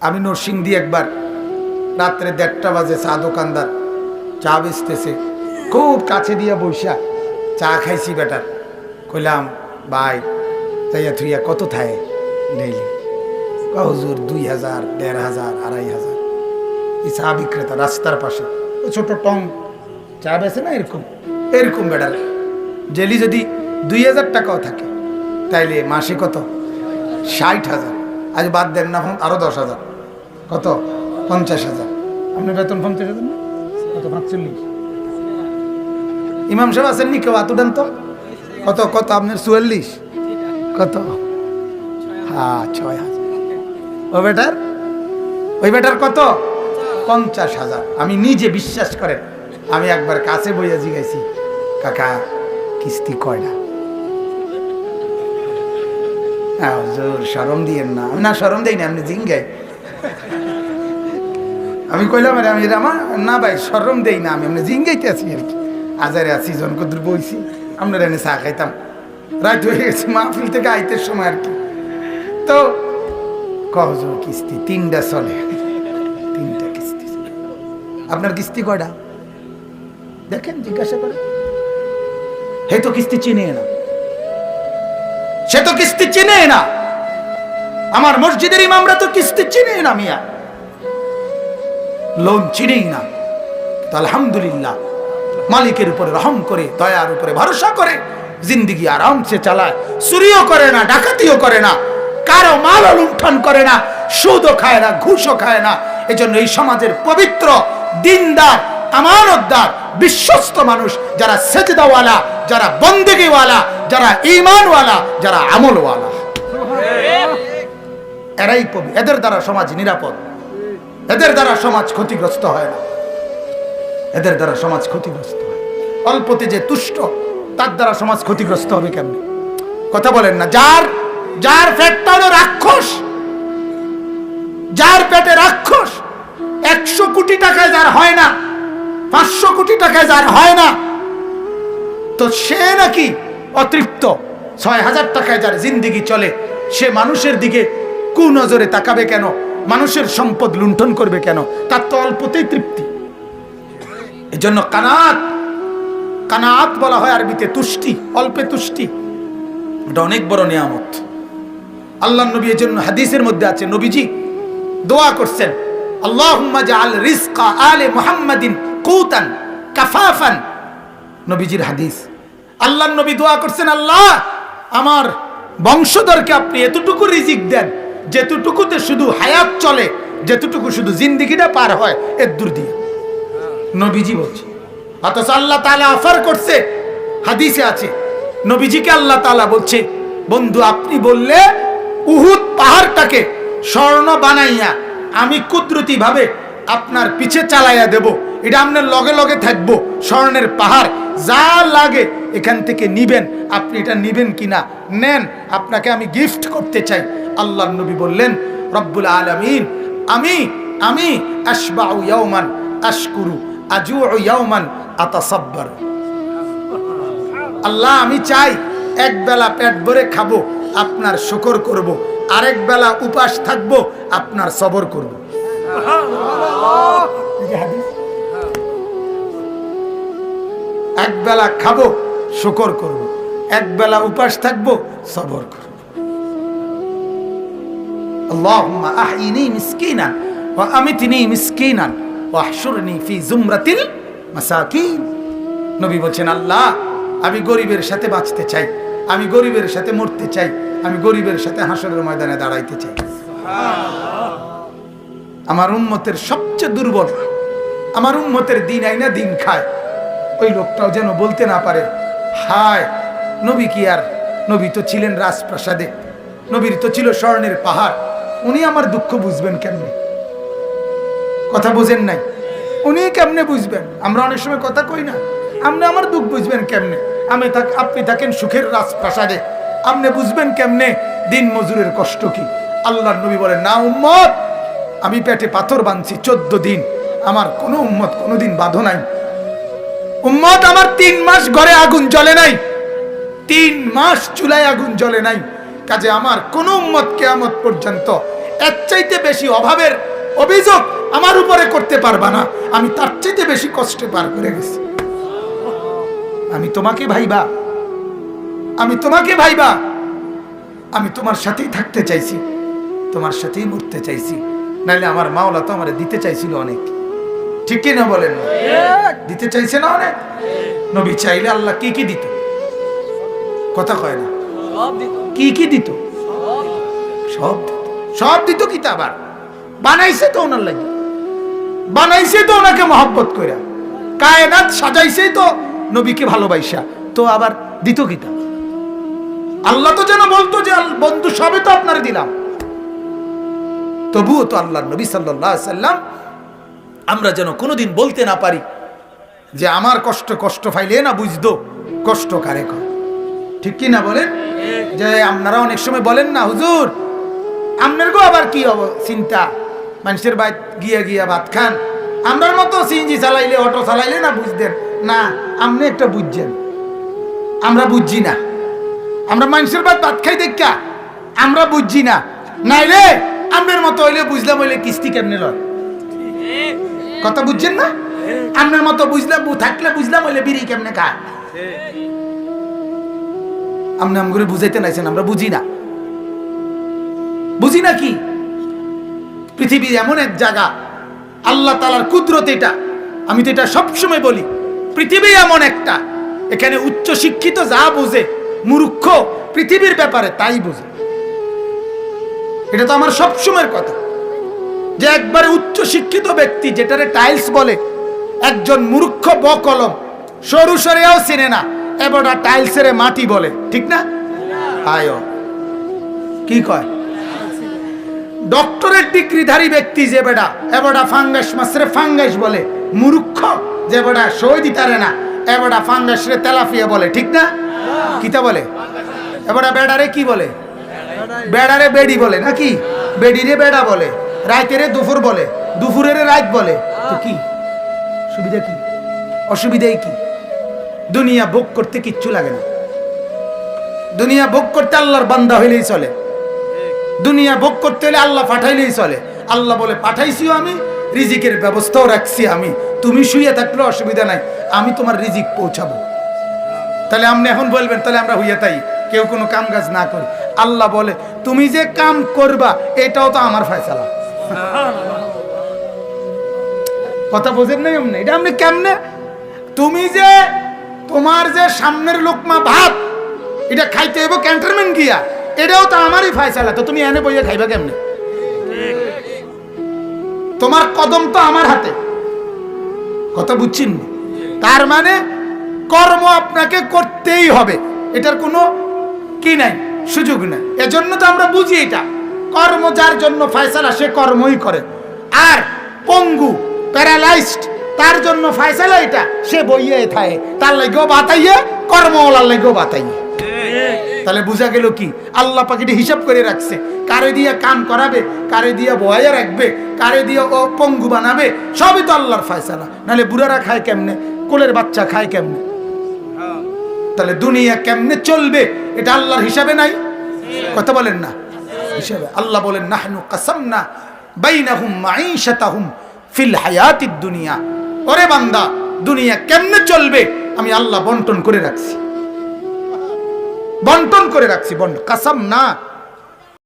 আমি নরসিংদী একবার। রাত্রে দেড়টা বাজে চা দোকানদার। চা বেচতেছে। খুব কাছে দিয়া বৈশা চা খাইছি বেটার। কইলাম, ভাই তাইয়া থুইয়া কত থায় ডেইলি হুজুর, দুই হাজার, দেড় হাজার, আড়াই হাজার। এই চা বিক্রেতা রাস্তার পাশে। ওই ছোট টং। চা বেছে না এরকম? এরকম বেটার। ডেলি যদি দুই হাজার টাকাও থাকে, তাইলে মাসে কত? ষাট হাজার। আজ বাদ দেন না আরও দশ হাজার। কত? পঞ্চাশ হাজার। আপনার বেতন পঞ্চাশ হাজার না? কত? পাঁচচল্লিশ। ইমাম সাহেব আছেন নি কেউ আতু দেন তো। কত? কত? আপনার চুয়াল্লিশ। কত? হ্যাঁ ছয় হাজার। ও বেটার? ওই বেটার কত? পঞ্চাশ হাজার। আমি নিজে বিশ্বাস করেন আমি একবার কাছে বইয়া জিগাইছি কাকা কিস্তি কয়টা হ্যাঁ হুজুর সরম দিয়েন না। আমি না সরম দেই না, আপনি জিঙ্গাই। আমি কইলাম, আরে, আমি আমার না ভাই সরম দেই না আমি। আপনি জিঙ্গাইতে আছি আর কি। আজারে আছি জনকদুর বইছি। আপনার এনে চা খাইতাম। রাত হয়ে গেছে, মাহফিল থেকে আইতের সময় আর কি। তো কহজুর কিস্তি, তিনটা চলে। তিনটা কিস্তি আপনার কিস্তি কয়টা? দেখেন, জিজ্ঞাসা করে হে তো কিস্তি চিনে না। সে তো কিস্তি চিনে না। আমার মসজিদের ইমামরা তো কিস্তি চিনে না মিয়া। লোন চিনেই না। আলহামদুলিল্লাহ, মালিকের উপরে রহম করে, দয়ার উপরে ভরসা করে, জিন্দিগি আরামসে চালায়, চুরিও করে না, ডাকাতিও করে না, কারও মাল লুণ্ঠন করে না, সুদও খায় না, ঘুষও খায় না। এজন্য এই সমাজের পবিত্র, দিনদার, আমানতদার, বিশ্বস্ত মানুষ, যারা সেজদাওয়ালা, যারা বন্দেগিওয়ালা যারা ইমানওয়ালা যারা আমলওয়ালা। এরাই পবি এদের দ্বারা সমাজ নিরাপদ। এদের দ্বারা সমাজ ক্ষতিগ্রস্ত হয় না। এদের দ্বারা সমাজ ক্ষতিগ্রস্ত হয়। অল্পতে যে তুষ্ট, তার দ্বারা সমাজ ক্ষতিগ্রস্ত হবে কেমনি? কথা বলেন না, যার যার পেটটা হলো রাক্ষস, যার পেটে রাক্ষস, একশো কোটি টাকায় যার হয় না, পাঁচশো কোটি টাকায় যার হয় না, তো সে নাকি অতৃপ্ত। ছয় হাজার টাকায় যার জিন্দিগি চলে, সে মানুষের দিকে কুনজরে তাকাবে কেন? মানুষের সম্পদ লুণ্ঠন করবে কেন? তার তো অল্পতেই তৃপ্তি। এজন্য কানাত কানাত বলা হয় আরবিতে তুষ্টি, অল্পে তুষ্টি। এটা অনেক বড় নিয়ামত। আল্লাহ নবী এর জন্য হাদিসের মধ্যে আছে, নবীজি দোয়া করছেন, আল্লাহুম্মা জাআল রিজকা আলে মুহাম্মাদিন কুতান কাফাফান। নবীজির হাদিস। আল্লাহ নবী দোয়া করছেন, আল্লাহ, আমার বংশধরকে আপনি এতটুকু রিজিক দেন, যেতটুকুতে শুধু হায়াত চলে, যেতটুকু শুধু জিন্দিগিটা পার হয় এর দূর দিয়ে। নবীজি বলছে, অথচ আল্লাহ তাআলা অফার করছে, হাদিসে আছে, নবীজিকে আল্লাহ তালা বলছে, বন্ধু, আপনি বললে উহুদ পাহাড়টাকে স্বর্ণ বানাইয়া আমি কুদরতি ভাবে আপনার পিছে চালাইয়া দেব, এটা আপনার লগে লগে থাকব, স্বর্ণের পাহাড় যা লাগে এখান থেকে নিবেন। আপনি এটা নিবেন কিনা? নেন। আপনাকে আমি গিফট করতে চাই। আল্লাহ নবী বললেন রব্বুল আলামিন আমি আমি আশবাউ ইয়াউমান আশকুরু আজু ইয়াউমান আতাসাব্বার। আল্লাহ আমি চাই এক বেলা পেট ভরে খাব আপনার শুকর করব। আরেক বেলা উপাস থাকব আপনার সবর করব। বেলা খাব, শুকর করব। এক বেলা উপাস থাকব, সবর করব। আল্লাহুম্মা আহইনি মিসকিনান নবী বলছেন, আল্লাহ, আমি গরিবের সাথে বাঁচতে চাই, আমি গরিবের সাথে মরতে চাই, আমি গরিবের সাথে হাসরের ময়দানে দাঁড়াইতে চাই। আমার উন্মতের সবচেয়ে দুর্বল, আমার উন্মতের দিন আইনা দিন খায়। ওই লোকটাও যেন বলতে না পারে, হায়, নবী কি আর? নবী তো ছিলেন রাজপ্রাসাদে, নবীর তো ছিল স্বর্ণের পাহাড়, উনি আমার দুঃখ বুঝবেন কেমনে? কথা বুঝেন নাই, উনি কেমনে বুঝবেন? আমরা অনেক সময় কথা কই না, আপনি আমার দুঃখ বুঝবেন কেমনে? আমি থাক, আপনি থাকেন সুখের রাজপ্রাসাদে, আপনি বুঝবেন কেমনে দিন মজুরের কষ্ট কি? আল্লাহর নবী বলেন, না উম্মত, আমি পেটে পাথর বাঁধছি চোদ্দ দিন, আমার কোনো উম্মত কোনোদিন বাঁধো নাই উম্মত আমার তিন মাস ঘরে আগুন জ্বলে নাই। তিন মাস চুলায় আগুন জ্বলে নাই। কাজে আমার কোন উম্মত কেয়ামত পর্যন্ত এর চাইতে বেশি অভাবের অভিযোগ আমার উপরে করতে পারবা না। আমি তার চাইতে বেশি কষ্টে পার করে গেছি। আমি তোমাকে ভাইবা। আমি তোমাকে ভাইবা। আমি তোমার সাথেই থাকতে চাইছি। তোমার সাথেই মরতে চাইছি। নাইলে আমার মাওলা তো আমার দিতে চাইছিল অনেক। ঠিক কি না বলেন? দিতে চাইছে না অনেক? নবী চাইলে আল্লাহ কি কি দিত? কথা কয় না। কি কি দিত? সব সব দিত কি তা আবার? বানাইছে তো ওনার লাগে। বানাইছে তো ওনাকে মহব্বত কইরা। কায়নাত সাজাইছে তো নবীকে ভালোবাসা তো আবার দিত কি তা? আল্লাহ তো যেন বলতো যে বন্ধু সবে তো আপনার দিলাম। তবুও তো আল্লাহ নবী সাল্লাহ সাল্লাম আমরা যেন কোনোদিন বলতে না পারি যে আমার কষ্ট কষ্ট ফাইলে না বুঝতো, কষ্ট কারে কর ঠিক কি না বলেন? যে আপনারা অনেক সময় বলেন না, হুজুর, আপনার গো আবার কি হব চিন্তা? মানুষের বাইত গিয়া গিয়া ভাত খান। আমরার মতো সিএনজি চালাইলে, অটো চালাইলে না বুঝতেন? না, আপনি একটা বুঝছেন। আমরা বুঝছি না। আমরা মানুষের বাদ ভাত খাই দেখা আমরা বুঝছি না। নাইলে আপনার মতো হইলে বুঝলাম হইলে কিস্তি কেমনে লয়? কথা বুঝছেন না? আপনার মতো বুঝলাম থাকলে বুঝলাম, হইলে বিড়ি কেমনে খায়? আপনি আমগুলো বুঝাইতে নাইছেন, আমরা বুঝি না। বুঝি না কি? পৃথিবী এমন এক জায়গা, আল্লাহ তালার কুদরত এটা। আমি তো এটা সবসময় বলি, পৃথিবী এমন একটা, এখানে উচ্চ শিক্ষিত যা বোঝে, মূর্খ, পৃথিবীর ব্যাপারে তাই বোঝে। এটা তো আমার সবসময়ের কথা। যে একবারে উচ্চ শিক্ষিত ব্যক্তি, যেটারে টাইলস বলে, একজন মূর্খ বকলম, সরু সরেও চেনে না, এবারটা টাইলসের মাটি বলে, ঠিক না? আয়, কি কয়? ডক্টরের ডিগ্রিধারী ব্যক্তি যে বেটা, এবারটা ফাঙ্গাস মাসরে ফাঙ্গাস বলে, মূর্খ যে বেটা, সই দিতারে না, এবারটা ফাঙ্গাস রে তেলাফিয়া বলে, ঠিক না? কিতা বলে? এবারটা বেড়ারে কি বলে? বেড়ারে বেডি বলে, নাকি? বেডিরে বেড়া বলে। রাইতেরে দুপুর বলে, দুপুরের রাত বলে। কি? সুবিধা কি? অসুবিধাই কি? দুনিয়া ভোগ করতে কিচ্ছু লাগে না। দুনিয়া ভোগ করতে আল্লাহর বান্দা হইলেই চলে। দুনিয়া ভোগ করতে হলে আল্লাহ পাঠাইলেই চলে। আল্লাহ বলে, পাঠাইছিও আমি, রিজিকের ব্যবস্থাও রাখছি আমি। তুমি শুয়ে থাকলে অসুবিধা নাই, আমি তোমার রিজিক পৌঁছাবো। তাহলে আপনি এখন বলবেন, তাহলে আমরা হইয়া তাই, কেউ কোনো কাম কাজ না করি। আল্লাহ বলে, তুমি যে কাম করবা, এটাও তো আমার ফয়সালা। কথা বোঝেন নাই এমনি এটা আপনি কেমনে? তুমি যে, তোমার যে সামনের লোকমা ভাত, এটা খাইতে হইব ক্যান্টনমেন্ট গিয়া, এটাও তো আমারই ফয়সালা তো তুমি এনে বইয়া খাইবা কেমনে? তোমার কদম তো আমার হাতে। কথা বুঝছেন তার মানে কর্ম আপনাকে করতেই হবে। এটার কোনো কি নাই, সুযোগ নাই। এজন্য তো আমরা বুঝি এটা। কর্ম যার জন্য ফয়সালা, সে কর্মই করে। আর পঙ্গু, প্যারালাইজড, তার জন্য ফয়সালা এটা, সে বইয়ে থাকে। তার লাগেও বাতাইয়ে, কর্মওয়ালার লাগেও বাতাইয়ে। তাহলে বোঝা গেল কি? আল্লাহ পাখিটি হিসাব করে রাখছে। কারে দিয়ে কাম করাবে, কারে দিয়ে বয়া রাখবে, কারে দিয়ে ও পঙ্গু বানাবে, সবই তো আল্লাহর ফয়সালা। নাহলে বুড়ারা খায় কেমনে? কোলের বাচ্চা খায় কেমনে? তাহলে দুনিয়া কেমনে চলবে, এটা আল্লাহর হিসাবে নাই? কথা বলেন না। হিসাবে আল্লাহ বলেন, নাহনু কাসামনা বাইনাহুম মাঈশাতাহুম ফিল হায়াতিদ দুনিয়া। ওরে বান্দা, দুনিয়া কেমনে চলবে? আমি আল্লাহ বন্টন করে রাখছি। বন্টন করে রাখছি, বন্টন। কাসাম না